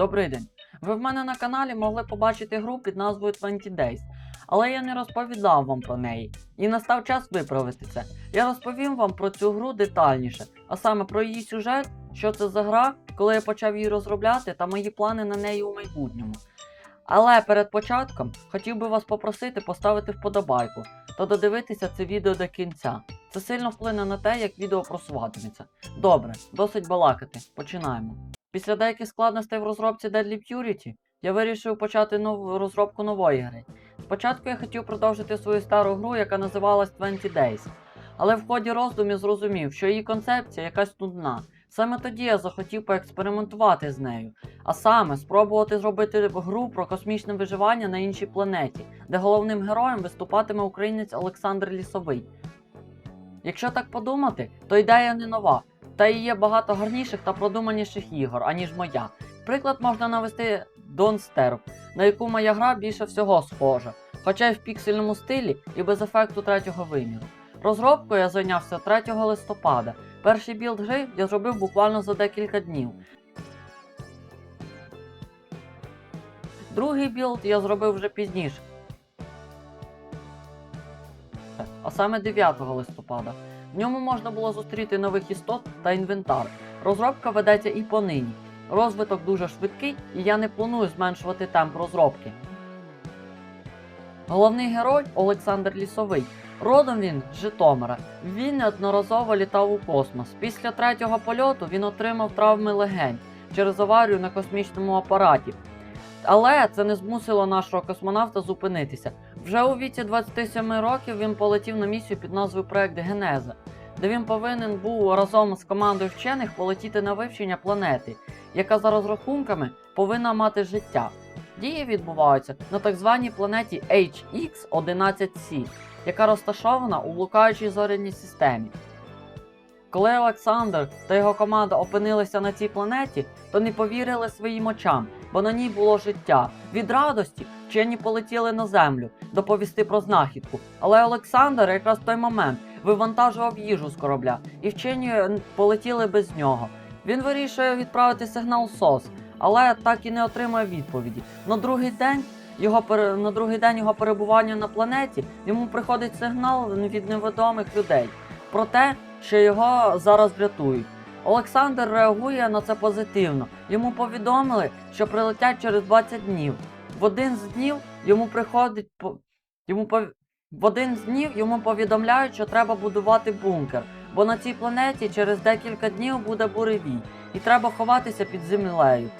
Добрий день. Ви в мене на каналі могли побачити гру під назвою 20 Days, але я не розповідав вам про неї. І настав час виправити це. Я розповім вам про цю гру детальніше, а саме про її сюжет, що це за гра, коли я почав її розробляти та мої плани на неї у майбутньому. Але перед початком хотів би вас попросити поставити вподобайку та додивитися це відео до кінця. Це сильно вплине на те, як відео просуватиметься. Добре, досить балакати. Починаємо. Після деяких складностей в розробці Deadly Purity я вирішив почати нову розробку нової гри. Спочатку я хотів продовжити свою стару гру, яка називалась 20 Days. Але в ході роздумів зрозумів, що її концепція якась нудна. Саме тоді я захотів поекспериментувати з нею, а саме спробувати зробити гру про космічне виживання на іншій планеті, де головним героєм виступатиме українець Олександр Лісовий. Якщо так подумати, то ідея не нова, та і є багато гарніших та продуманіших ігор, аніж моя. Приклад можна навести Don't Starve, на яку моя гра більше всього схожа, хоча й в піксельному стилі і без ефекту третього виміру. Розробкою я зайнявся 3 листопада. Перший білд гри я зробив буквально за декілька днів. Другий білд я зробив вже пізніше. А саме 9 листопада. В ньому можна було зустріти нових істот та інвентар. Розробка ведеться і понині. Розвиток дуже швидкий, і я не планую зменшувати темп розробки. Головний герой Олександр Лісовий. Родом він з Житомира. Він неодноразово літав у космос. Після третього польоту він отримав травми легень через аварію на космічному апараті. Але це не змусило нашого космонавта зупинитися. Вже у віці 27 років він полетів на місію під назвою Проект Генеза, де він повинен був разом з командою вчених полетіти на вивчення планети, яка за розрахунками повинна мати життя. Дії відбуваються на так званій планеті HX11C, яка розташована у блукаючій зоряній системі. Коли Олександр та його команда опинилися на цій планеті, то не повірили своїм очам, бо на ній було життя. Від радості вчені полетіли на землю доповісти про знахідку. Але Олександр якраз в той момент вивантажував їжу з корабля, і вчені полетіли без нього. Він вирішує відправити сигнал СОС, але так і не отримує відповіді. На другий день його пере- на другий день його перебування на планеті йому приходить сигнал від невідомих людей про те, що його зараз врятують. Олександр реагує на це позитивно. Йому повідомили, що прилетять через 20 днів. В один з днів йому приходить йому пов... в один з днів йому повідомляють, що треба будувати бункер, бо на цій планеті через декілька днів буде буревій, і треба ховатися під землею.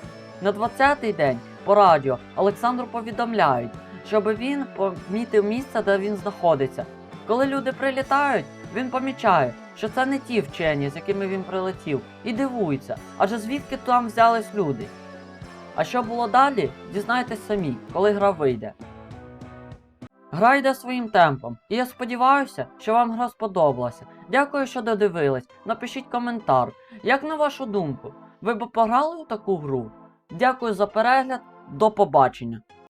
На 20-й день по радіо Олександру повідомляють, щоб він помітив місце, де він знаходиться. Коли люди прилітають, він помічає, що це не ті вчені, з якими він прилетів, і дивується, адже звідки там взялись люди. А що було далі, дізнайтесь самі, коли гра вийде. Гра йде своїм темпом, і я сподіваюся, що вам гра сподобалася. Дякую, що додивились. Напишіть коментар. Як на вашу думку, ви б пограли у таку гру? Дякую за перегляд, до побачення!